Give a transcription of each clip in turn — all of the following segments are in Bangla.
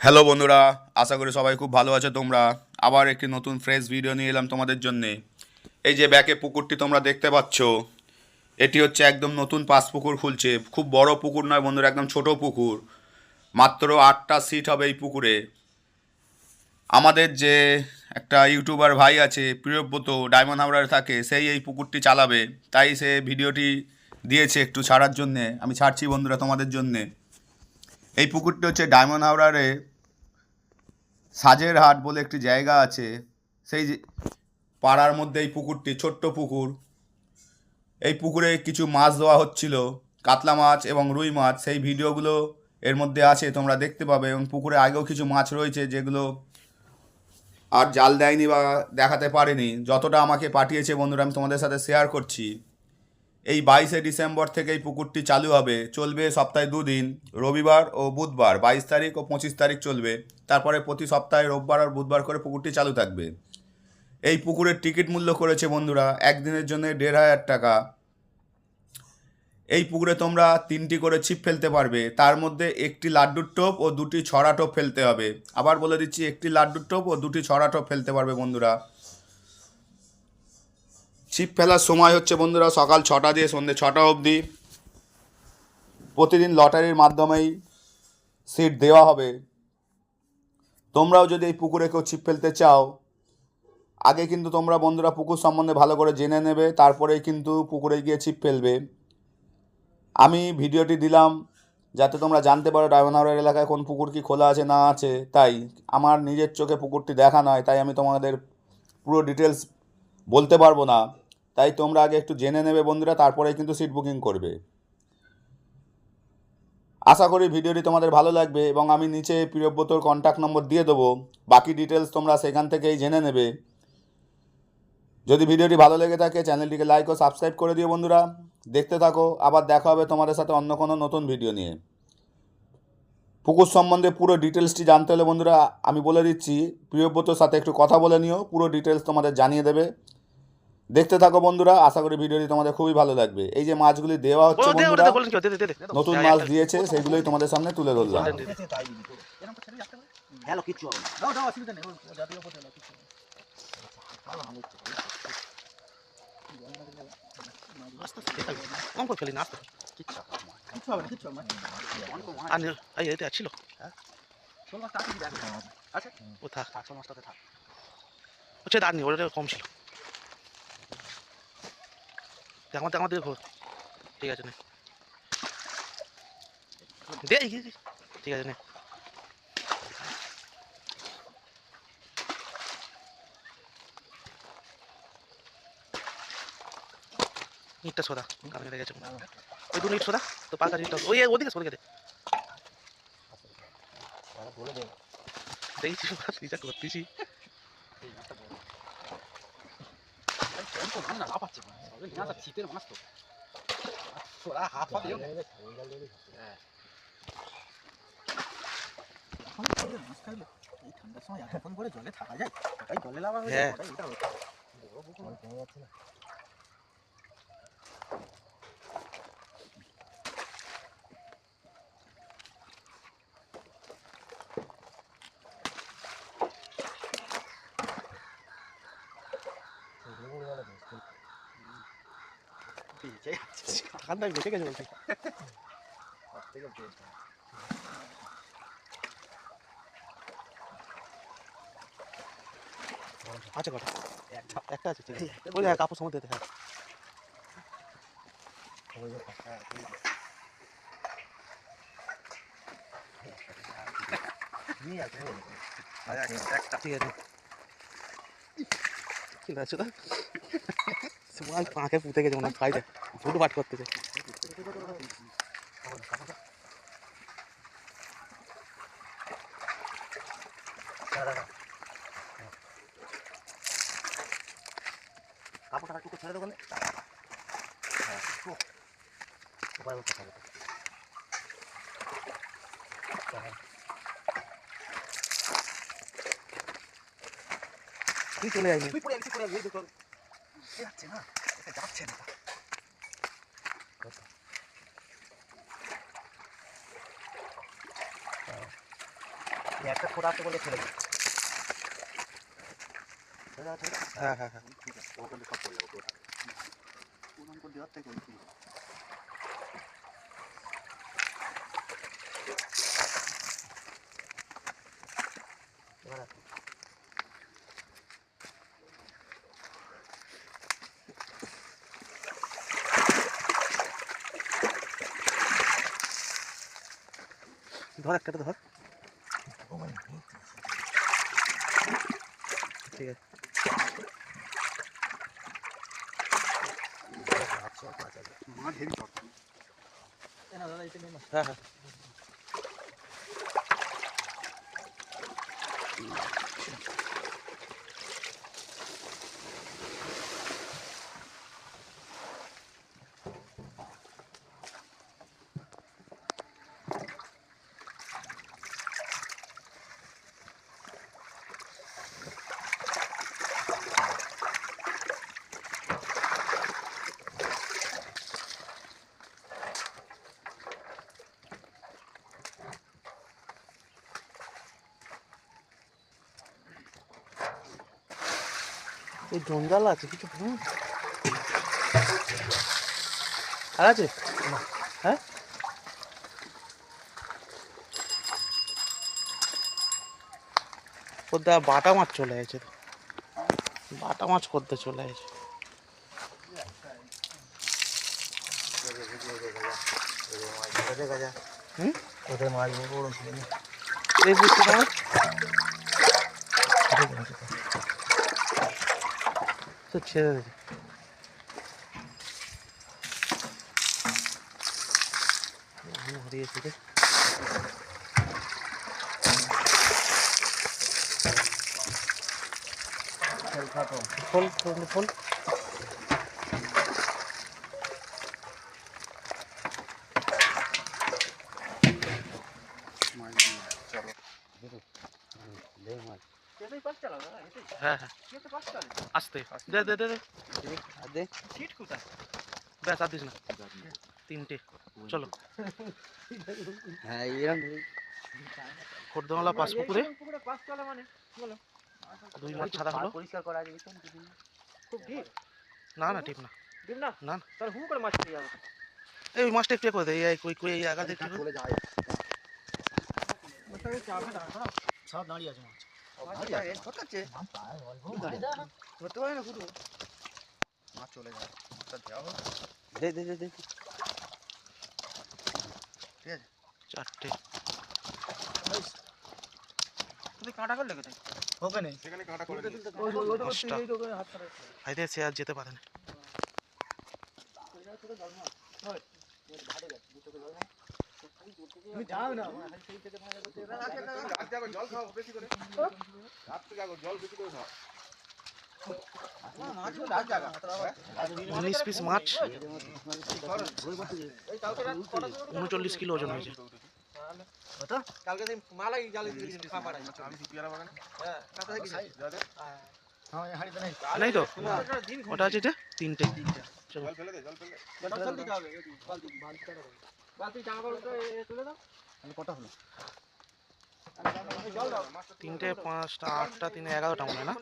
হ্যালো বন্ধুরা। আশা করি সবাই খুব ভালো আছো তোমরা। আবার একটি নতুন ফ্রেশ ভিডিও নিয়ে এলাম তোমাদের জন্যে। এই যে ব্যাকে পুকুরটি তোমরা দেখতে পাচ্ছ, এটি হচ্ছে একদম নতুন পাঁচ পুকুর খুলছে। খুব বড় পুকুর নয় বন্ধুরা, একদম ছোট পুকুর। মাত্র আটটা সিট হবে এই পুকুরে। আমাদের যে একটা ইউটিউবার ভাই আছে প্রিয়ব্রত ডায়মন্ড হাওড়ারে থাকে, সেই এই পুকুরটি চালাবে। তাই সে ভিডিওটি দিয়েছে একটু ছাড়ার জন্যে। আমি ছাড়ছি বন্ধুরা তোমাদের জন্যে। এই পুকুরটি হচ্ছে ডায়মন্ড হাওড়ারে সাজের হাট বলে একটি জায়গা আছে। সেই পাড়ার মধ্যে এই পুকুরটি, ছোট্ট পুকুর। এই পুকুরে কিছু মাছ দেওয়া হচ্ছিল, কাতলা মাছ এবং রুই মাছ। সেই ভিডিওগুলো এর মধ্যে আছে, তোমরা দেখতে পাবে। এবং পুকুরে আগেও কিছু মাছ রয়েছে যেগুলো আর জাল দেয়নি বা দেখাতে পারেনি। যতটা আমাকে পাঠিয়েছে বন্ধুরা, আমি তোমাদের সাথে শেয়ার করছি। এই বাইশে ডিসেম্বর থেকে এই পুকুরটি চালু হবে। চলবে সপ্তাহে দুদিন, রবিবার ও বুধবার। বাইশ তারিখ ও পঁচিশ তারিখ চলবে। তারপরে প্রতি সপ্তাহে রোববার আর বুধবার করে পুকুরটি চালু থাকবে। এই পুকুরের টিকিট মূল্য করেছে বন্ধুরা একদিনের জন্য দেড় হাজার টাকা। এই পুকুরে তোমরা তিনটি করে ছিপ ফেলতে পারবে। তার মধ্যে একটি লাড্ডুর টোপ ও দুটি ছড়া টোপ ফেলতে হবে। আবার বলে দিচ্ছি, একটি লাড্ডুর টোপ ও দুটি ছড়া টোপ ফেলতে পারবে বন্ধুরা। ছিপ ফেলার সময় হচ্ছে বন্ধুরা সকাল ছটা দিয়ে সন্ধ্যে ছটা অবধি। প্রতিদিন লটারির মাধ্যমেই সিট দেওয়া হবে। তোমরাও যদি এই পুকুরে কেউ ছিপ ফেলতে চাও, আগে কিন্তু তোমরা বন্ধুরা পুকুর সম্বন্ধে ভালো করে জেনে নেবে, তারপরেই কিন্তু পুকুরে গিয়ে ছিপ ফেলবে। আমি ভিডিওটি দিলাম যাতে তোমরা জানতে পারো ডায়মন্ড এলাকায় কোন পুকুর কি খোলা আছে না আছে। তাই আমার নিজের চোখে পুকুরটি দেখা নয়, তাই আমি তোমাদের পুরো ডিটেলস বলতে পারব না। তাই তোমরা আগে একটু জেনে নেবে বন্ধুরা তারপরে কিন্তু সিট বুকিং করবে। আশা করি ভিডিওটি তোমাদের ভালো লাগবে এবং আমি নিচে প্রিয়ব্রতর কন্ট্যাক্ট নম্বর দিয়ে দেবো। বাকি ডিটেলস তোমরা সেখান থেকেই জেনে নেবে। যদি ভিডিওটি ভালো লেগে থাকে চ্যানেলটিকে লাইক ও সাবস্ক্রাইব করে দিও বন্ধুরা। দেখতে থাকো, আবার দেখা হবে তোমাদের সাথে অন্য কোনো নতুন ভিডিও নিয়ে। পুকুর সম্বন্ধে পুরো ডিটেলসটি জানতে হলে বন্ধুরা, আমি বলে দিচ্ছি, প্রিয়ব্রতর সাথে একটু কথা বলে নিও, পুরো ডিটেলস তোমাদের জানিয়ে দেবে। দেখতে থাকো বন্ধুরা আশা করি ভিডিওটি তোমাদের খুবই ভালো লাগবে এই যে মাছগুলি দেওয়া হচ্ছে বন্ধুরা নতুন মাছ দিয়েছে সেগুলোই তোমাদের সামনে তুলে ধরলাম ছিল আচ্ছা ও থাক থাক মাছটাতে থাক দাঁড় ওটা কম ছিল দেখ আমার আমার দেখো। ঠিক আছে নে। দে। ঠিক আছে নে। ইটটা সোদা কারণে ওই দুটো ইট সোদা তো পাকা ইটটা ওই ওদিকে সরে গেছে দেখছি করতেছি তো না লাফাচ্ছে সবে না শীতের মাছ তো ওরা হাত পা দিও হ্যাঁ মাছ খাইলে এই ঠান্ডার সময় এতক্ষণ করে জলে থাকা যায় তাই জলে লাভা হয়ে হ্যাঁ। যায় এটা হচ্ছে বড় কমে যাচ্ছে না বেঁচে যাচ্ছে ঠান্ডায় বেঁচে গেছে বলছি সব থেকে বেস্ট আছে কটা একটা আছে ঠিক আছে ওই দেখ কাপড় সময় দিতে হ্যাঁ ঠিক আছে ঠিক আছে না সবাই পাঁকে পুঁতে গেছে মনে হয় ফাইটে ফুট বাট করতেছে কাপড়টা একটু ছেড়ে দেবেন উপায় করতে হবে তুই চলে যায়নি তুই পড়ে তুই পড়ে যাবি দেখো যাচ্ছে না। এটা যাচ্ছে না। একটা ছোড়া তো বলে ছেড়ে হ্যাঁ হ্যাঁ হ্যাঁ। ধর একটা ধর। ঠিক আছে। হ্যাঁ হ্যাঁ। এই জঞ্জাল আছে, কিছু আর আছে? হ্যাঁ? কোথা বাটা মাছ চলে আছে বাটা মাছ করতে চলে ওদের মাছ বড় এই বুঝতে পারো তো ছেড়ে দে হারিয়েছি রে ফল ফল ফল হ্যাঁ হ্যাঁ। আস্তে। দে দে দে দে। ব্যাস আর দিস না। তিনটে। চলো। হ্যাঁ এরকম। খোর্দমালা পাঁচ পুকুরে। দুই মাছ ছাড়া হলো। পরিষ্কার করা আছে খুব ডিপ না না ঠিক না। ডিপ না? না তাহলে হু করে মাছ চলে যাবে। এই মাছটা একটু করে দে এই কই কই এই আগা দেখতে চলে যায় সব দাঁড়িয়ে আছে মাছ। না চলে যায় হোক দে দে চারটে তুই কাঁটা করে লেগেছে ওখানে সেখানে কাঁটা করে দিই। দশটা সে আর যেতে পারে না তুমি যাও না রাত জাগো, জল খাও বেশি করে রাত্রে জাগো, জল বেশি করে খাও উনিশ পিস মাছ উনচল্লিশ কিলো ওজন হয়েছে হ্যাঁ দেখি তো ওটা আছে তিনটে চলো তিনটে পাঁচটা আটটা তিনে এগারোটা মনে না?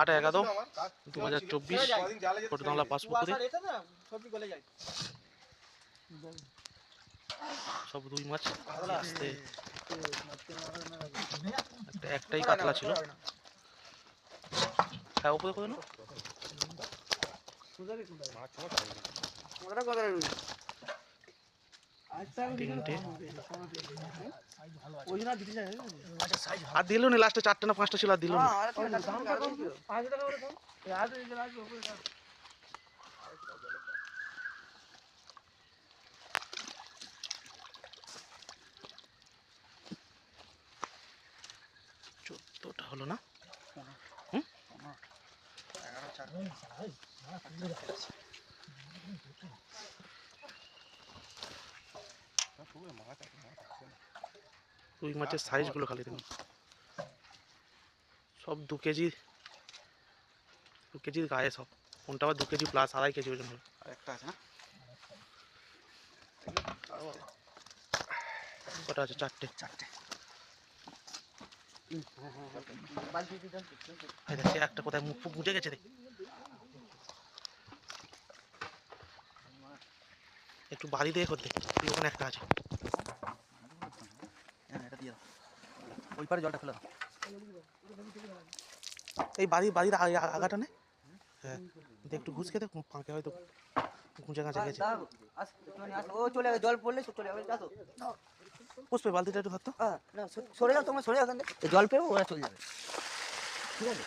আট এগারো দু হাজার চব্বিশ সব রুই মাছ আস্তে। একটা একটাই কাতলা ছিল। হ্যাঁ উপরে করে নাও আর না লাস্টে চারটে না পাঁচটা ছিল আর না। চোদ্দটা হলো না? রুই মাছের সাইজগুলো খালি দেখুন। সব দু কেজি দু কেজির গায়ে সব। কোনটা আবার দু কেজি প্লাস আড়াই কেজি ওজন হবে। আর একটা আছে না? কটা আছে? চারটে। চারটে। এই দেখ, সে একটা কোথায় মুখ ফুক গেছে রে একটু বাড়ি দিয়ে করতে ওখানে একটা আছে হ্যাঁ ওই পারে জলটা ফেলে দাও। এই বাড়ি বাড়ির আগাটা নে। হ্যাঁ একটু ঘুষ খেতে ফাঁকে হয়তো গুঁজে গাছে। গেছে ও চলে জল পড়লে চলে যাবে পুষ্পে বালতিটা একটু ধরতো। হ্যাঁ সরে যাও তোমরা, সরে যাও জল পেয়ে ওরা চলে যাবে। ঠিক আছে?